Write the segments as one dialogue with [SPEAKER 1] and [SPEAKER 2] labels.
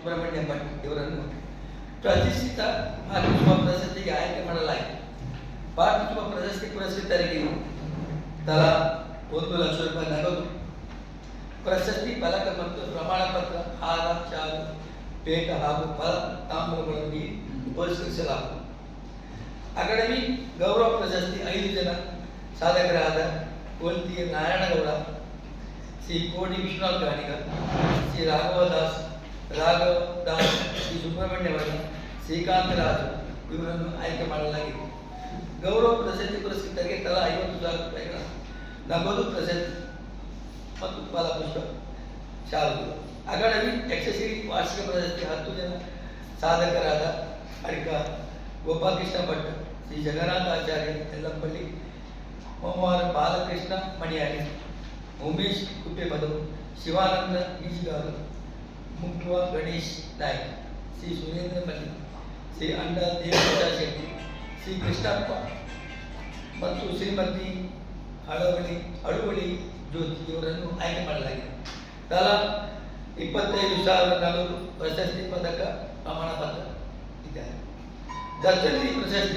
[SPEAKER 1] ಸುಬ್ರಹ್ಮಣ್ಯ ಪಾಟೀಲ್ ಇವರನ್ನು ಪ್ರತಿಷ್ಠಿತ ಭಾರತೋತ್ಸವ ಪ್ರಶಸ್ತಿಗೆ ಆಯ್ಕೆ ಮಾಡಲಾಯಿತು ಭಾರತೋತ್ಸವ ಪ್ರಶಸ್ತಿ ಪುರಸ್ಕೃತರಿಗೆ ತಲಾ ಒಂದು ಲಕ್ಷ ರೂಪಾಯಿ ನಗದು ಪ್ರಶಸ್ತಿ ಫಲಕ ಮತ್ತು ಪ್ರಮಾಣ ಪತ್ರ ಹಾರ ಚಾಲು ಪೇಟ ಹಾಗೂ ಫಲ ತಾಮ್ರಗಳೊಂದಿಗೆ ಪುರಸ್ಕರಿಸಲಾಗುವುದು ಅಕಾಡೆಮಿ ಗೌರವ ಪ್ರಶಸ್ತಿ ಐದು ಜನ ಸಾಧಕರಾದ ಕೋಲ್ತಿಯ ನಾರಾಯಣಗೌಡ ಶ್ರೀ ಕೋಡಿ ವಿಶ್ವನಾಥ್ ಗಾಣಿಗ ಶ್ರೀ ರಾಘವದಾಸ್ ರಾಘವ್ ದಾಸ್ ಶ್ರೀ ಸುಬ್ರಹ್ಮಣ್ಯವರ ಶ್ರೀಕಾಂತರಾಜು ಇವರನ್ನು ಆಯ್ಕೆ ಮಾಡಲಾಗಿದೆ ಗೌರವ ಪ್ರಶಸ್ತಿ ಪುರಸ್ಕೃತರಿಗೆ ತಲಾ ಐವತ್ತು ಸಾವಿರ ರೂಪಾಯಿಗಳ ನಗದು ಪ್ರಶಸ್ತಿ ಮತ್ತು ಫಲಪುಷ್ಪ ಶಾಲೆಗಳು ಅಕಾಡೆಮಿ ಯಕ್ಷಶ್ರೀ ವಾರ್ಷಿಕ ಪ್ರಶಸ್ತಿ ಹತ್ತು ಜನ ಸಾಧಕರಾದ ಅಡಿಕ ಗೋಪಾಲಕೃಷ್ಣ ಭಟ್ ಶ್ರೀ ಜಗನ್ನಾಥ ಆಚಾರ್ಯ ಎಲ್ಲಂಪಲ್ಲಿ ಬಾಲಕೃಷ್ಣ ಮಣಿಯಾರಿ ಉಮೇಶ್ ಕುಟ್ಟೆಪದವು ಶಿವಾನಂದ ಈಜುಗಾರು ಮಂತ್ರವಾ ಗಣೇಶ ತಾಯಿ ಶ್ರೀ ಸುನೀಂದ್ರ ಮಲ್ಲಿಕ ಶ್ರೀ ಅಂದಲ್ ದೇವಾಚೇತಿ ಶ್ರೀ ಕೃಷ್ಣಪ್ಪ ಮತ್ತು ಶ್ರೀಮತಿ ಹಾಗರಬಳಿ ಅಳುಬಳಿ ದೋತಿಯರನ್ನು ಆಯ್ಕೆ ಮಾಡಲಾಗಿದೆ ತಾಲ 25000 ವರ್ಷದ ಸೇವಾ ಸೇಪದಕ ಪ್ರಮಾನ ಪದಕಿತ ಜತೆ ಪ್ರಸಾದ್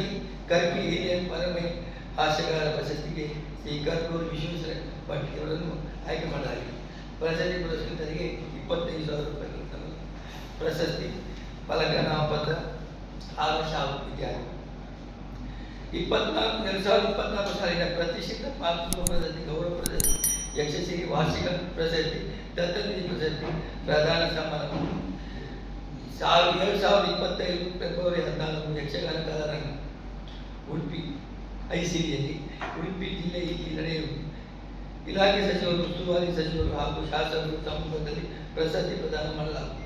[SPEAKER 1] ಕರಕಿ ಏನೇ ಪರವಾಗಿ ಆಶಕರದ ಪದಕಕ್ಕೆ ಸೇಗಕೂರು ವಿಜಯಶ್ರೀ ಪಟ್ಟ್ಯರನ್ನು ಆಯ್ಕೆ ಮಾಡಲಾಗಿದೆ ಪ್ರಸಾದ್ ಇವರೊಂದಿಗೆ 25000 प्रसद्धि बलगानापत्त आदर्श उच्च विद्यालय 24/2024학년ದ ಪ್ರತಿಷ್ಠಿತ ಪಾತ್ರೋಗಳಲ್ಲಿ ಗೌರವನಿದೆ 100% वार्षिक ಪ್ರಸತ್ತಿ ತತರದ ಪ್ರಸತ್ತಿ ಪ್ರಧಾನ ಸಮರ 1000 ವರ್ಷ 2025 ಫೆಬ್ರವರಿ 14 ರಂದು ಹೆಚ್ಚಗನಕಾರರನ್ ಉಡ್ಪಿ ಐಸಿಡಿ ಇಲ್ಲಿ ಉಡ್ಪಿ ಜಿಲ್ಲೆಯ ಈನೇ ಪ್ರದೇಶದ ಸಚಿವ ಮತ್ತು ಸಚಿವರ ಹಾಗೂ ಶಾಸಕ ಉತ್ತಮ ಪದವಿ ಪ್ರಸತ್ತಿ ಪದನಾಮವನ್ನು